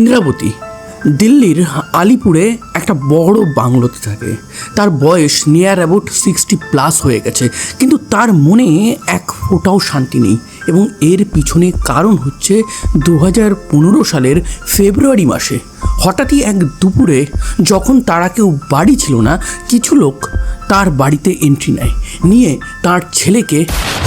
ইন্দ্রাবতী, দিল্লির আলিপুরে একটা বড় বাংলোতে থাকে। তার বয়স নিয়ার অ্যাবাউট সিক্সটি প্লাস হয়ে গেছে, কিন্তু তার মনে এক ফোঁটাও শান্তি নেই এবং এর পিছনে কারণ হচ্ছে দু হাজার পনেরো সালের ফেব্রুয়ারি মাসে। হঠাৎই এক দুপুরে যখন তারা কেউ বাড়ি ছিল না, কিছু লোক তার বাড়িতে এন্ট্রি নেয়, নিয়ে তার ছেলেকে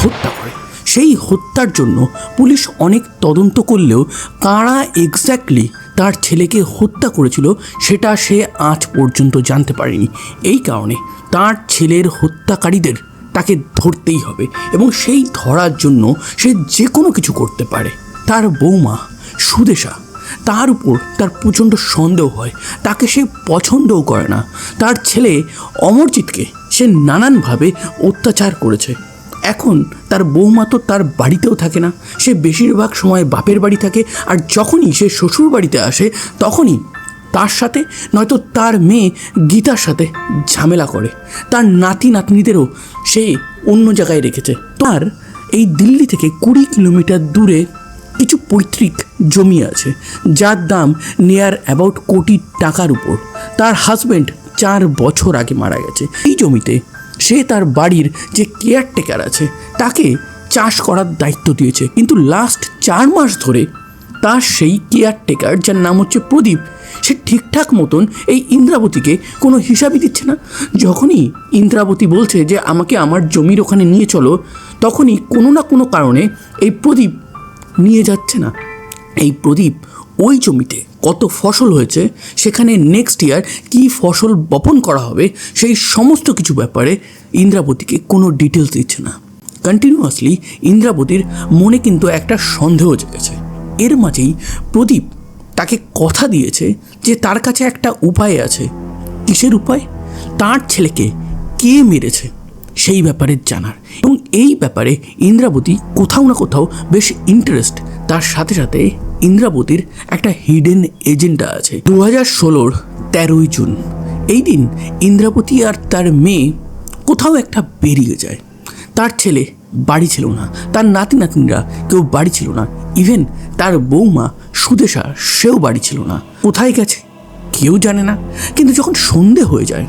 হত্যা করে। সেই হত্যার জন্য পুলিশ অনেক তদন্ত করলেও কারা এক্স্যাক্টলি তার ছেলেকে হত্যা করেছিল, সেটা সে আজ পর্যন্ত জানতে পারেনি। এই কারণে তার ছেলের হত্যাকারীদের তাকে ধরতেই হবে এবং সেই ধরার জন্য সে যে কোনো কিছু করতে পারে। তার বৌমা সুদেশা, তার উপর তার প্রচণ্ড সন্দেহ হয়। তাকে সে পছন্দও করে না। তার ছেলে অমরজিৎকে সে নানানভাবে অত্যাচার করেছে। এখন তার বৌমা তো তার বাড়িতেও থাকে না। সে বেশিরভাগ সময় বাপের বাড়ি থাকে আর যখনই সে শ্বশুর বাড়িতে আসে, তখনই তার সাথে, নয়তো তার মেয়ে গীতার সাথে ঝামেলা করে। তার নাতি নাতনিদেরও সে অন্য জায়গায় রেখেছে। তার এই দিল্লি থেকে কুড়ি কিলোমিটার দূরে কিছু পৈতৃক জমি আছে, যার দাম নিয়ার অ্যাবাউট কোটি টাকার উপর। তার হাজব্যান্ড চার বছর আগে মারা গেছে। এই জমিতে সে তার বাড়ির যে কেয়ারটেকার আছে, তাকে চাষ করার দায়িত্ব দিয়েছে। কিন্তু লাস্ট চার মাস ধরে তার সেই কেয়ারটেকার, যার নাম হচ্ছে প্রদীপ, সে ঠিকঠাক মতন এই ইন্দ্রাবতীকে কোনো হিসাবই দিচ্ছে না। যখনই ইন্দ্রাবতী বলছে যে, আমাকে আমার জমির ওখানে নিয়ে চলো, তখনই কোনো না কোনো কারণে এই প্রদীপ নিয়ে যাচ্ছে না। এই প্রদীপ ওই জমিতে কত ফসল হয়েছে, সেখানে নেক্সট ইয়ার কী ফসল বপন করা হবে, সেই সমস্ত কিছু ব্যাপারে ইন্দ্রাবতীকে কোনো ডিটেলস দিচ্ছে না। কন্টিনিউয়াসলি ইন্দ্রাবতীর মনে কিন্তু একটা সন্দেহ জেগেছে। এর মাঝেই প্রদীপ তাকে কথা দিয়েছে যে তার কাছে একটা উপায় আছে। কিসের উপায়? তার ছেলেকে কে মেরেছে, সেই ব্যাপারে জানার। এবং এই ব্যাপারে ইন্দ্রাবতী কোথাও না কোথাও বেশ ইন্টারেস্ট তার সাথে সাথে ইন্দ্রাবতীর একটা হিডেন এজেন্ডা আছে। দু হাজার ষোলোর তেরোই জুন। এই দিন ইন্দ্রাবতী আর তার মেয়ে কোথাও একটা বেরিয়ে যায়। তার ছেলে বাড়ি ছিল না। তার নাতি নাতনিরা কেউ বাড়ি ছিল না। ইভেন তার বৌমা সুদেশা, সেও বাড়ি ছিল না। কোথায় গেছে কেউ জানে না। কিন্তু যখন সন্ধে হয়ে যায়,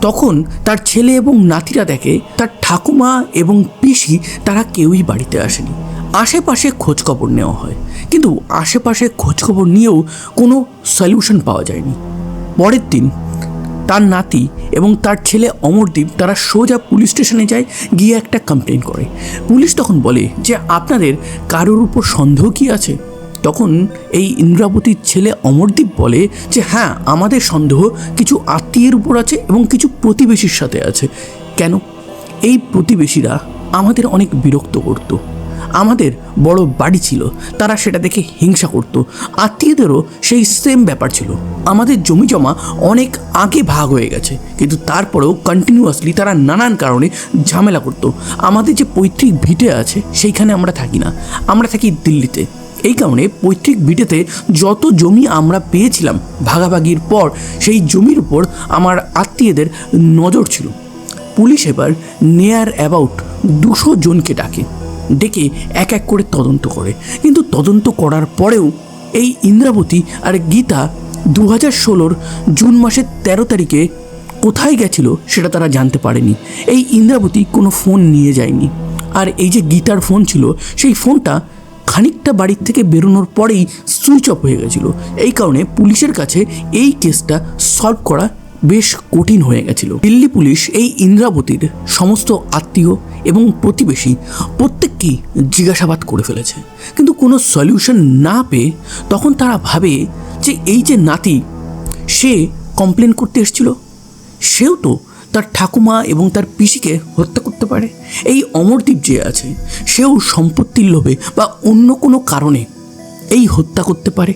তখন তার ছেলে এবং নাতিরা দেখে তার ঠাকুমা এবং পিসি তারা কেউই বাড়িতে আসেনি। আশেপাশে খোঁজখবর নেওয়া হয়। কিন্তু আশেপাশে খোঁজখবর নিয়েও কোনো সলিউশন পাওয়া যায়নি। পরের দিন তার নাতি এবং তার ছেলে অমরদীপ তারা সোজা পুলিশ স্টেশনে যায়, গিয়ে একটা কমপ্লেন করে। পুলিশ তখন বলে যে, আপনাদের কারোর উপর সন্দেহ কি আছে? তখন এই ইন্দ্রাবতীর ছেলে অমরদীপ বলে যে হ্যাঁ আমাদের সন্দেহ কিছু আত্মীয়ের উপর আছে এবং কিছু প্রতিবেশীর সাথে আছে। কেন? এই প্রতিবেশীরা আমাদের অনেক বিরক্ত করতো। আমাদের বড় বাড়ি ছিল। তারা সেটা দেখে হিংসা করত। আত্মীয়দেরও সেই সেম ব্যাপার ছিল। আমাদের জমি জমা অনেক আগে ভাগ হয়ে গেছে। কিন্তু তারপরেও কন্টিনিউয়াসলি তারা নানান কারণে ঝামেলা করতো। আমাদের যে পৈতৃক ভিটে আছে, সেইখানে আমরা থাকি না। আমরা থাকি দিল্লিতে। এই কারণে পৈতৃক ভিটেতে যত জমি আমরা পেয়েছিলাম ভাগাভাগির পর, সেই জমির উপর আমার আত্মীয়দের নজর ছিল। পুলিশ এবার নেয়ার অ্যাবাউট দুশো জনকে ডাকে। ডেকে এক এক করে তদন্ত করে। কিন্তু তদন্ত করার পরেও এই ইন্দ্রাবতী আর গীতা দু হাজার ষোলোর জুন মাসের তেরো তারিখে কোথায় গেছিল সেটা তারা জানতে পারেনি। এই ইন্দ্রাবতী কোনো ফোন নিয়ে যায়নি। আর এই যে গীতার ফোন ছিল, সেই ফোনটা খানিকটা বাড়ির থেকে বেরোনোর পরেই সুইচ অফ হয়ে গেছিল। এই কারণে পুলিশের কাছে এই কেসটা সলভ করা বেশ কঠিন হয়ে গেছিল। দিল্লি পুলিশ এই ইন্দ্রাবতীর সমস্ত আত্মীয় এবং প্রতিবেশী প্রত্যেককেই জিজ্ঞাসাবাদ করে ফেলেছে। কিন্তু কোনো সলিউশন না পেয়ে তখন তারা ভাবে যে এই যে নাতি, সে কমপ্লেন করতে এসেছিল। সেও তো তার ঠাকুমা এবং তার পিসিকে হত্যা করতে পারে। এই অমরদ্বীপ যে আছে, সেও সম্পত্তির লোভে বা অন্য কোনো কারণে এই হত্যা করতে পারে।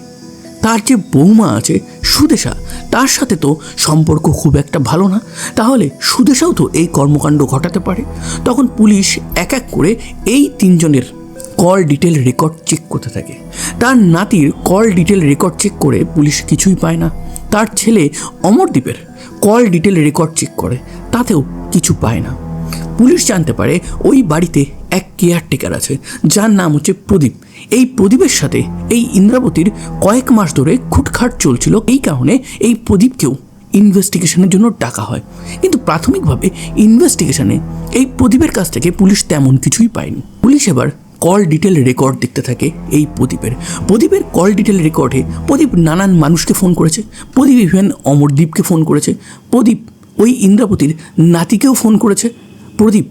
তার যে বৌমা আছে, সুদেশা, তার সাথে তো সম্পর্ক খুব একটা ভালো না। তাহলে সুদেশাও তো এই কর্মকাণ্ড ঘটাতে পারে। তখন পুলিশ এক এক করে এই তিনজনের কল ডিটেল রেকর্ড চেক করতে থাকে। তার নাতির কল ডিটেল রেকর্ড চেক করে পুলিশ কিছুই পায় না। তার ছেলে অমরদ্বীপের কল ডিটেল রেকর্ড চেক করে, তাতেও কিছু পায় না। পুলিশ জানতে পারে ওই বাড়িতে এক কেয়ারটেকার আছে, যার নাম হচ্ছে প্রদীপ। এই প্রদীপের সাথে এই ইন্দ্রাবতীর কয়েক মাস ধরে খুটখাট চলছিল। এই কারণে এই প্রদীপকেও ইনভেস্টিগেশনের জন্য ডাকা হয়। কিন্তু প্রাথমিকভাবে ইনভেস্টিগেশনে এই প্রদীপের কাছ থেকে পুলিশ তেমন কিছুই পায়নি। পুলিশ এবার কল ডিটেল রেকর্ড দেখতে থাকে এই প্রদীপের। প্রদীপের কল ডিটেল রেকর্ডে প্রদীপ নানান মানুষকে ফোন করেছে। প্রদীপ ইভেন অমরদীপকে ফোন করেছে। প্রদীপ ওই ইন্দ্রাবতীর নাতিকেও ফোন করেছে। প্রদীপ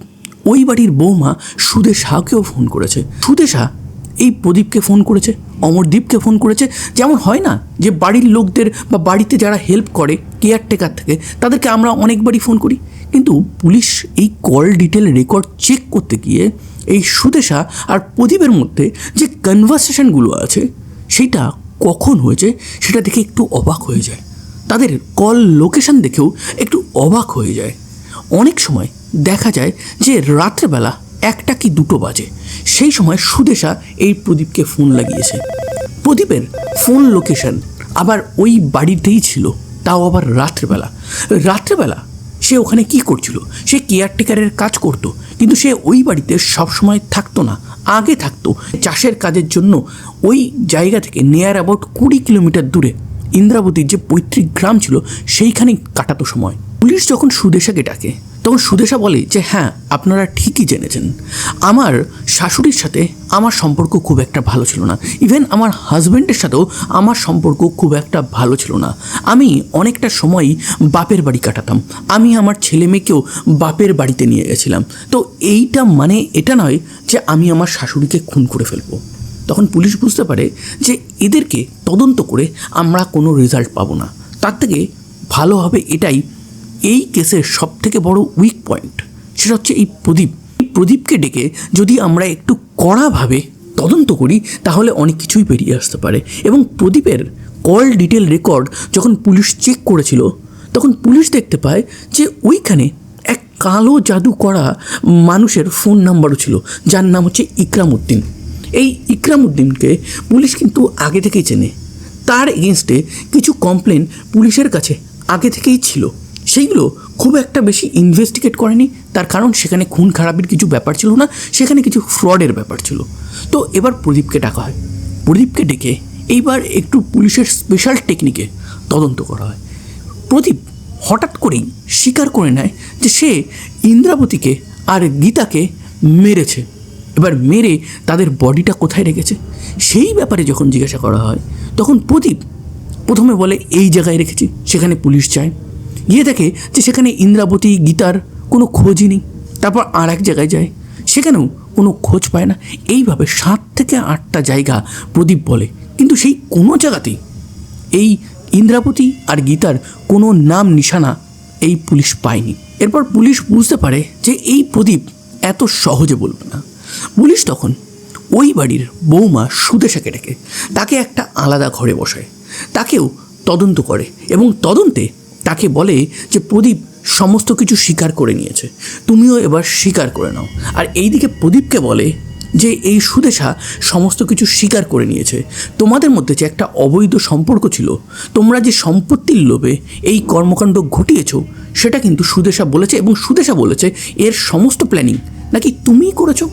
ওই বাড়ির বৌমা সুদেশাকেও ফোন করেছে। সুদেশা এই প্রদীপকে ফোন করেছে, অমরদীপকে ফোন করেছে। যেমন হয় না যে বাড়ির লোকদের বা বাড়িতে যারা হেল্প করে কেয়ারটেকার থেকে, তাদেরকে আমরা অনেকবারই ফোন করি। কিন্তু পুলিশ এই কল ডিটেল রেকর্ড চেক করতে গিয়ে এই সুদেশা আর প্রদীপের মধ্যে যে কনভারসেশনগুলো আছে, সেটা কখন হয়েছে, সেটা দেখে একটু অবাক হয়ে যায়। তাদের কল লোকেশন দেখেও একটু অবাক হয়ে যায়। অনেক সময় দেখা যায় যে রাত্রেবেলা একটা কি দুটো বাজে। সেই সময় সুদেশা এই প্রদীপকে ফোন লাগিয়েছে। প্রদীপের ফোন লোকেশন আবার ওই বাড়িতেই ছিল, তাও আবার রাত্রেবেলা। রাত্রেবেলা সে ওখানে কি করছিল? সে কেয়ারটেকারের কাজ করত, কিন্তু সে ওই বাড়িতে সবসময় থাকতো না, আগে থাকতো। চাষের কাজের জন্য ওই জায়গা থেকে নিয়ার অ্যাবাউট কুড়ি কিলোমিটার দূরে, ইন্দ্রাবতীর যে পৈতৃক গ্রাম ছিল, সেইখানেই কাটাতো সময়। পুলিশ যখন সুদেশাকে ডাকে তখন সুদেশা বলে যে হ্যাঁ আপনারা ঠিকই জেনেছেন। আমার শাশুড়ির সাথে আমার সম্পর্ক খুব একটা ভালো ছিল না। ইভেন আমার হাজব্যান্ডের সাথেও আমার সম্পর্ক খুব একটা ভালো ছিল না। আমি অনেকটা সময়ই বাপের বাড়ি কাটাতাম। আমি আমার ছেলে মেয়েকেও বাপের বাড়িতে নিয়ে গেছিলাম। তো এইটা মানে এটা নয় যে আমি আমার শাশুড়িকে খুন করে ফেলব। তখন পুলিশ বুঝতে পারে যে এদেরকে তদন্ত করে আমরা কোনো রেজাল্ট পাবো না। তার থেকে ভালো হবে এটাই এই কেসের সব থেকে বড় উইক পয়েন্ট সেটা হচ্ছে এই প্রদীপ। এই প্রদীপকে ডেকে যদি আমরা একটু কড়াভাবে তদন্ত করি, তাহলে অনেক কিছুই বেরিয়ে আসতে পারে। এবং প্রদীপের কল ডিটেল রেকর্ড যখন পুলিশ চেক করেছিল, তখন পুলিশ দেখতে পায় যে ওইখানে এক কালো জাদু করা মানুষের ফোন নাম্বারও ছিল, যার নাম হচ্ছে ইকরাম উদ্দিন এই ইকরাম উদ্দিনকে পুলিশ কিন্তু আগে থেকেই চেনে। তার এগেনস্টে কিছু কমপ্লেন পুলিশের কাছে আগে থেকেই ছিল। সেইগুলো খুব একটা বেশি ইনভেস্টিগেট করেনি। তার কারণ সেখানে খুন খারাপের কিছু ব্যাপার ছিল না, সেখানে কিছু ফ্রডের ব্যাপার ছিল। তো এবার প্রদীপকে ডাকা হয়। প্রদীপকে ডেকে এইবার একটু পুলিশের স্পেশাল টেকনিকে তদন্ত করা হয়। প্রদীপ হঠাৎ করেই স্বীকার করে নেয় যে সে ইন্দ্রাবতীকে আর গীতাকে মেরেছে। এবার মেরে তাদের বডিটা কোথায় রেখেছে? সেই ব্যাপারে যখন জিজ্ঞাসা করা হয়, তখন প্রদীপ প্রথমে বলে, এই জায়গায় রেখেছি, সেখানে পুলিশ যায় গিয়ে দেখে যে সেখানে ইন্দ্রাবতী, গীতার কোনো খোঁজই নেই। তারপর আর এক জায়গায় যায়। সেখানেও কোনো খোঁজ পায় না। এইভাবে সাত থেকে আটটা জায়গা প্রদীপ বলে। কিন্তু সেই কোনো জায়গাতেই এই ইন্দ্রাবতী আর গীতার কোনো নাম নিশানা এই পুলিশ পায়নি। এরপর পুলিশ বুঝতে পারে যে এই প্রদীপ এত সহজে বলবে না। পুলিশ তখন ওই বাড়ির বৌমা সুদেশাকে ডেকে। তাকে একটা আলাদা ঘরে বসায়। তাকেও তদন্ত করে এবং তদন্তে তাকে বলে যে প্রদীপ সমস্ত কিছু স্বীকার করে নিয়েছে। তুমিও এবার স্বীকার করে নাও। আর এইদিকে প্রদীপকে বলে যে এই সুদেশা সমস্ত কিছু স্বীকার করে নিয়েছে। তোমাদের মধ্যে যে একটা অবৈধ সম্পর্ক ছিল, তোমরা যে সম্পত্তির লোভে এই কর্মকাণ্ড ঘটিয়েছ, সেটা কিন্তু সুদেশা বলেছে এবং সুদেশা বলেছে এর সমস্ত প্ল্যানিং নাকি তুমিই করেছ?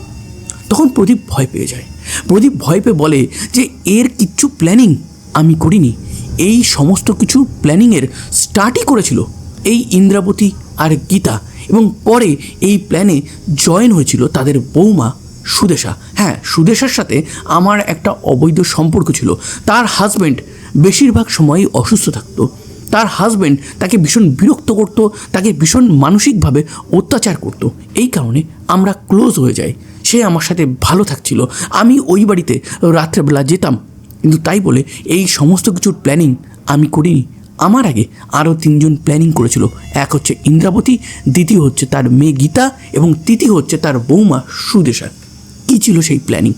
তখন প্রদীপ ভয় পেয়ে যায়। প্রদীপ ভয় পেয়ে বলে যে এর কিচ্ছু প্ল্যানিং আমি করিনি। এই সমস্ত কিছু প্ল্যানিংয়ের স্টার্টই করেছিল এই ইন্দ্রাবতী আর গীতা এবং পরে এই প্ল্যানে জয়েন হয়েছিল তাদের বৌমা সুদেশা। হ্যাঁ সুদেশার সাথে আমার একটা অবৈধ সম্পর্ক ছিল। তার হাজব্যান্ড বেশিরভাগ সময়ই অসুস্থ থাকতো। তার হাজব্যান্ড তাকে ভীষণ বিরক্ত করতো, তাকে ভীষণ মানসিকভাবে অত্যাচার করতো। এই কারণে আমরা ক্লোজ হয়ে যাই। সে আমার সাথে ভালো থাকছিল। আমি ওই বাড়িতে রাত্রেবেলা যেতাম। কিন্তু তাই বলে এই সমস্ত কিছুর প্ল্যানিং আমি করিনি। আমার আগে আরও তিনজন প্ল্যানিং করেছিল। এক হচ্ছে ইন্দ্রাবতী, দ্বিতীয় হচ্ছে তার মেয়ে গীতা এবং তৃতীয় হচ্ছে তার বৌমা সুদেশা। কী ছিল সেই প্ল্যানিং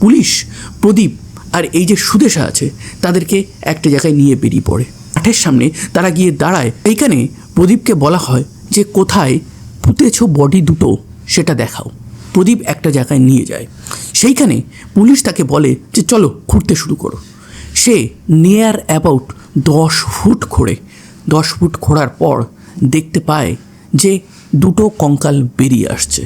পুলিশ, প্রদীপ আর এই যে সুদেশা আছে, তাদেরকে একটা জায়গায় নিয়ে বেরিয়ে পড়ে। মাঠের সামনে তারা গিয়ে দাঁড়ায়। এইখানে প্রদীপকে বলা হয় যে, কোথায় পুঁতেছ বডি দুটো? সেটা দেখাও। প্রদীপ একটা জায়গায় নিয়ে যায়। সেইখানে পুলিশ তাকে বলে যে, চলো খুঁড়তে শুরু করো। সে নিয়ার অ্যাবাউট দশ ফুট খোঁড়ে দশ ফুট খোঁড়ার পর দেখতে পায় যে, দুটো কঙ্কাল বেরিয়ে আসছে।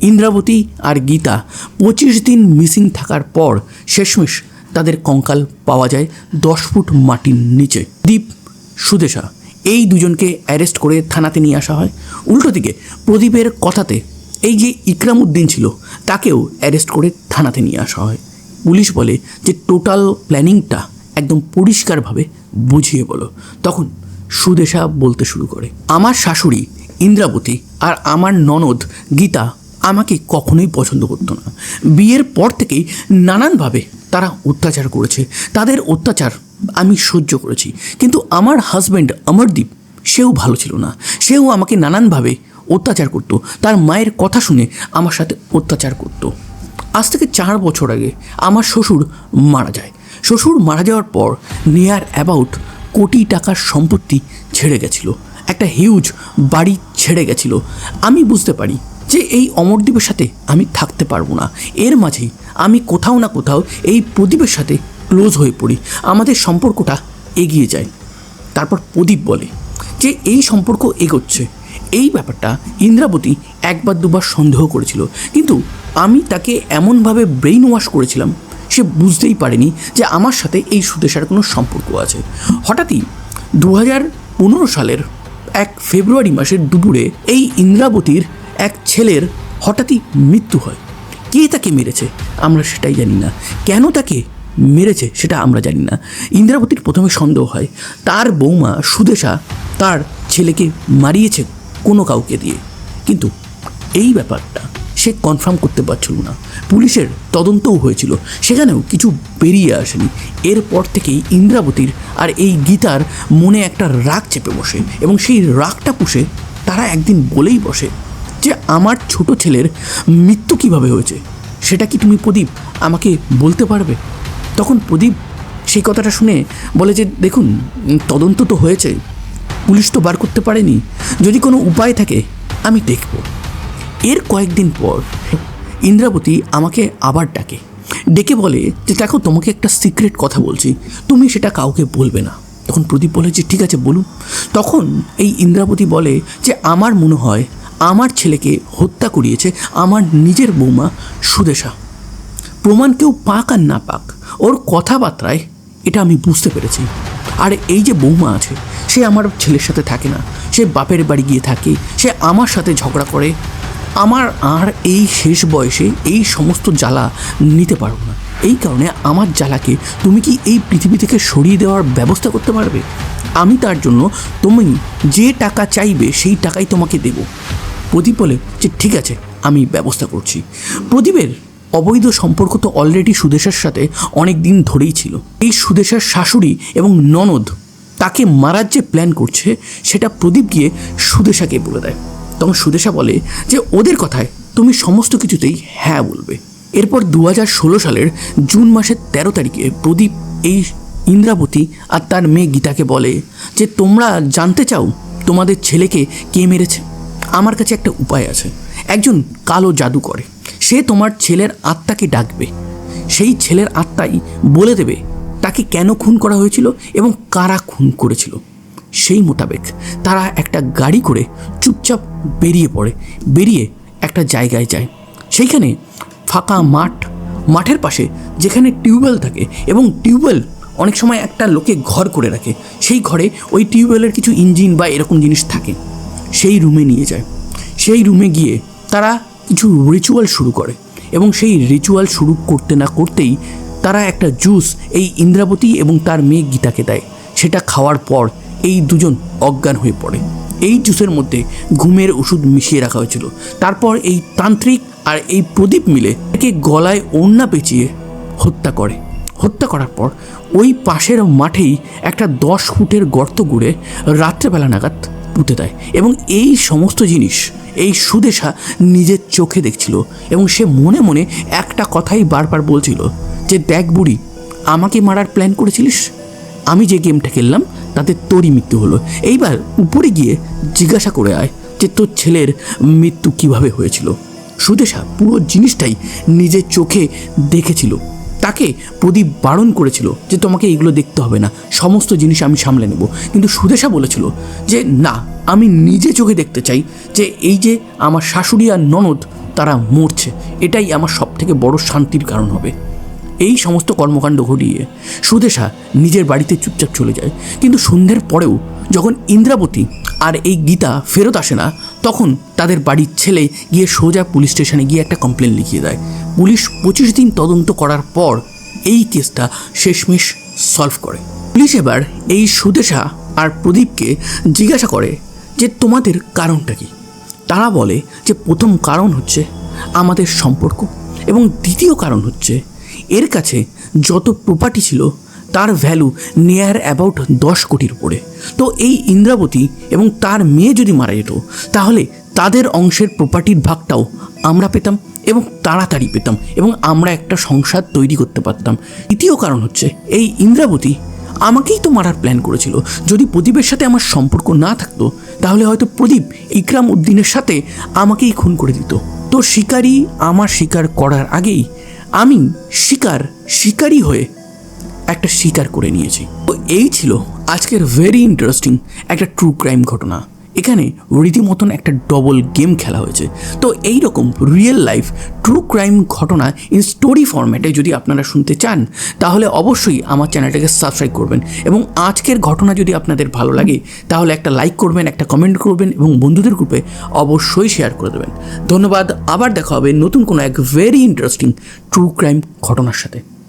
ইন্দ্রাবতী আর গীতা পঁচিশ দিন মিসিং থাকার পর শেষমেশ তাদের কঙ্কাল পাওয়া যায় দশ ফুট মাটির নিচে। দীপ সুদেশা এই দুজনকে অ্যারেস্ট করে থানাতে নিয়ে আসা হয়। উল্টো দিকে প্রদীপের কথাতে এই যে ইকরামউদ্দিন ছিল, তাকেও অ্যারেস্ট করে থানাতে নিয়ে আসা হয়। পুলিশ বলে যে টোটাল প্ল্যানিংটা একদম পরিষ্কারভাবে বুঝিয়ে বলো। তখন সুদেশা বলতে শুরু করে, আমার শাশুড়ি ইন্দ্রাবতী আর আমার ননদ গীতা আমাকে কখনোই পছন্দ করতো না। বিয়ের পর থেকেই নানানভাবে তারা অত্যাচার করেছে। তাদের অত্যাচার আমি সহ্য করেছি। কিন্তু আমার হাজব্যান্ড অমরদীপ, সেও ভালো ছিল না। সেও আমাকে নানানভাবে অত্যাচার করতো। তার মায়ের কথা শুনে আমার সাথে অত্যাচার করতো। আজ থেকে চার বছর আগে আমার শ্বশুর মারা যায়। শ্বশুর মারা যাওয়ার পর নিয়ার অ্যাবাউট কোটি টাকার সম্পত্তি ছেড়ে গেছিল। একটা হিউজ বাড়ি ছেড়ে গেছিল। আমি বুঝতে পারি যে এই অমরদ্বীপের সাথে আমি থাকতে পারব না। এর মাঝেই আমি কোথাও না কোথাও এই প্রদীপের সাথে ক্লোজ হয়ে পড়ি। আমাদের সম্পর্কটা এগিয়ে যায়। তারপর প্রদীপ বলে যে এই সম্পর্ক এগোচ্ছে। এই ব্যাপারটা ইন্দ্রাবতী একবার দুবার সন্দেহ করেছিল। কিন্তু আমি তাকে এমনভাবে ব্রেইন ওয়াশ করেছিলাম, সে বুঝতেই পারেনি যে আমার সাথে এই সুদেশার কোনো সম্পর্ক আছে। হঠাৎই দু হাজার পনেরো সালের এক ফেব্রুয়ারি মাসের দুপুরে এই ইন্দ্রাবতীর এক ছেলের হঠাৎই মৃত্যু হয়। কে তাকে মেরেছে আমরা সেটাই জানি না। কেন তাকে মেরেছে সেটা আমরা জানি না। ইন্দ্রাবতীর প্রথমে সন্দেহ হয়, তার বৌমা সুদেশা তার ছেলেকে মারিয়েছে কোনো কাউকে দিয়ে। কিন্তু এই ব্যাপারটা সে কনফার্ম করতে পারছিল না। পুলিশের তদন্তও হয়েছিল। সেখানেও কিছু বেরিয়ে আসেনি। এরপর থেকেই ইন্দ্রাবতীর আর এই গীতার মনে একটা রাগ চেপে বসে এবং সেই রাগটা পুষে তারা একদিন বলেই বসে যে, আমার ছোট ছেলের মৃত্যু কীভাবে হয়েছে? সেটা কি তুমি প্রদীপ আমাকে বলতে পারবে? তখন প্রদীপ সেই কথাটা শুনে বলে যে, দেখুন, তদন্ত তো হয়েছে। পুলিশ তো বার করতে পারেনি। যদি কোনো উপায় থাকে, আমি দেখব। এর কয়েকদিন পর ইন্দ্রাবতী আমাকে আবার ডাকে। ডেকে বলে যে, দেখো, তোমাকে একটা সিক্রেট কথা বলছি। তুমি সেটা কাউকে বলবে না। তখন প্রদীপ বলে যে, ঠিক আছে, বলুন। তখন এই ইন্দ্রাবতী বলে যে, আমার মনে হয় আমার ছেলেকে হত্যা করিয়েছে আমার নিজের বৌমা সুদেশা। প্রমাণ কেউ পাক আর না পাক, ওর কথাবার্তায় এটা আমি বুঝতে পেরেছি। আর এই যে বৌমা আছে সে আমার ছেলের সাথে থাকে না। সে বাপের বাড়ি গিয়ে থাকে। সে আমার সাথে ঝগড়া করে। আমার আর এই শেষ বয়সে এই সমস্ত জ্বালা নিতে পারব না। এই কারণে আমার জ্বালাকে তুমি কি এই পৃথিবী থেকে সরিয়ে দেওয়ার ব্যবস্থা করতে পারবে? আমি তার জন্য তুমি যে টাকা চাইবে সেই টাকাই তোমাকে দেব। প্রদীপ বলে যে ঠিক আছে, আমি ব্যবস্থা করছি। প্রদীপের অবৈধ সম্পর্ক তো অলরেডি সুদেশার সাথে অনেক দিন ধরেই ছিল। এই সুদেশার শাশুড়ি এবং ননদ তাকে মারার যে প্ল্যান করছে, সেটা প্রদীপ গিয়ে সুদেশাকে বলে দেয়। তখন সুদেশা বলে যে, ওদের কথায় তুমি সমস্ত কিছুতেই হ্যাঁ বলবে। এরপর দু হাজার ষোলো সালের জুন মাসের তেরো তারিখে প্রদীপ এই ইন্দ্রাবতী আর তার মেয়ে গীতাকে বলে যে, তোমরা জানতে চাও তোমাদের ছেলেকে কে মেরেছে? আমার কাছে একটা উপায় আছে। একজন কালো জাদু করে সে তোমার ছেলের আত্মাকে ডাকবে। সেই ছেলের আত্মাই বলে দেবে তাকে কেন খুন করা হয়েছিল এবং কারা খুন করেছিল? সেই মোতাবেক তারা একটা গাড়ি করে চুপচাপ বেরিয়ে পড়ে, বেরিয়ে একটা জায়গায় যায়। সেইখানে ফাঁকা মাঠ, মাঠের পাশে যেখানে টিউবওয়েল থাকে এবং টিউবওয়েল অনেক সময় একটা লোকে ঘর করে রাখে, সেই ঘরে ওই টিউবওয়েলের কিছু ইঞ্জিন বা এরকম জিনিস থাকে। সেই রুমে নিয়ে যায়। সেই রুমে গিয়ে তারা কিছু রিচুয়াল শুরু করে এবং সেই রিচুয়াল শুরু করতে না করতেই তারা একটা জুস এই ইন্দ্রাবতী এবং তার মেয়ে গীতাকে দেয়। সেটা খাওয়ার পর এই দুজন অজ্ঞান হয়ে পড়ে। এই জুসের মধ্যে ঘুমের ওষুধ মিশিয়ে রাখা হয়েছিল। তারপর এই তান্ত্রিক আর এই প্রদীপ মিলে একে গলায় ওড়না পেঁচিয়ে হত্যা করে। হত্যা করার পর ওই পাশের মাঠেই একটা দশ ফুটের গর্ত গুড়ে রাত্রেবেলা নাগাদ পুঁতে দেয় এবং এই সমস্ত জিনিস, এই সুদেশা নিজের চোখে দেখছিল এবং সে মনে মনে একটা কথাই বারবার বলছিল যে, দেখ বুড়ি, আমাকে মারার প্ল্যান করেছিলিস? আমি যে গেমটা খেললাম, তাতে তোরই মৃত্যু হলো। এইবার উপরে গিয়ে জিজ্ঞাসা করে আয় যে, তোর ছেলের মৃত্যু কীভাবে হয়েছিল? সুদেশা পুরো জিনিসটাই নিজের চোখে দেখেছিল। তাকে প্রদীপ বারণ করেছিল যে তোমাকে এইগুলো দেখতে হবে না, সমস্ত জিনিস আমি সামলে নেব। কিন্তু সুদেশা বলেছিল যে, না, আমি নিজে চোখে দেখতে চাই যে এই যে আমার শাশুড়ি আর ননদ, তারা মরছে, এটাই আমার সব থেকে বড় শান্তির কারণ হবে। এই সমস্ত কর্মকাণ্ড ঘটিয়ে সুদেশা নিজের বাড়িতে চুপচাপ চলে যায়। কিন্তু সন্ধ্যের পরেও যখন ইন্দ্রাবতী আর এই গীতা ফেরত আসে না তখন তাদের বাড়ির ছেলে গিয়ে সোজা পুলিশ স্টেশনে গিয়ে একটা কমপ্লেন লিখিয়ে দেয়। পুলিশ পঁচিশ দিন তদন্ত করার পর এই কেসটা শেষমেশ সলভ করে। পুলিশ এবার এই সুদেশা আর প্রদীপকে জিজ্ঞাসা করে যে তোমাদের কারণটা কি? তারা বলে যে প্রথম কারণ হচ্ছে আমাদের সম্পর্ক এবং দ্বিতীয় কারণ হচ্ছে এর কাছে যত প্রপার্টি ছিল তার ভ্যালু নিয়ার অ্যাবাউট দশ কোটির উপরে। তো এই ইন্দ্রাবতী এবং তার মেয়ে যদি মারা যেত, তাহলে তাদের অংশের প্রপার্টির ভাগটাও আমরা পেতাম এবং তাড়াতাড়ি পেতাম এবং আমরা একটা সংসার তৈরি করতে পারতাম। তৃতীয় কারণ হচ্ছে, এই ইন্দ্রাবতী আমাকেই তো মারার প্ল্যান করেছিল। যদি প্রদীপের সাথে আমার সম্পর্ক না থাকতো, তাহলে হয়তো প্রদীপ ইকরাম উদ্দিনের সাথে আমাকেই খুন করে দিত। তো শিকারী আমার শিকার করার আগেই আমি শিকার, শিকারী হয়ে একটা শিকার করে নিয়েছি। তো এই ছিল আজকের ভেরি ইন্টারেস্টিং একটা ট্রু ক্রাইম ঘটনা। এখানে রীতিমতন একটা ডবল গেম খেলা হয়েছে। তো এই রকম রিয়েল লাইফ ট্রু ক্রাইম ঘটনা ইন স্টোরি ফরম্যাটে যদি আপনারা শুনতে চান, তাহলে অবশ্যই আমার চ্যানেলটাকে সাবস্ক্রাইব করবেন এবং আজকের ঘটনা যদি আপনাদের ভালো লাগে, তাহলে একটা লাইক করবেন, একটা কমেন্ট করবেন এবং বন্ধুদের গ্রুপে অবশ্যই শেয়ার করে দেবেন। ধন্যবাদ, আবার দেখা হবে নতুন কোনো এক ভেরি ইন্টারেস্টিং ট্রু ক্রাইম ঘটনার সাথে।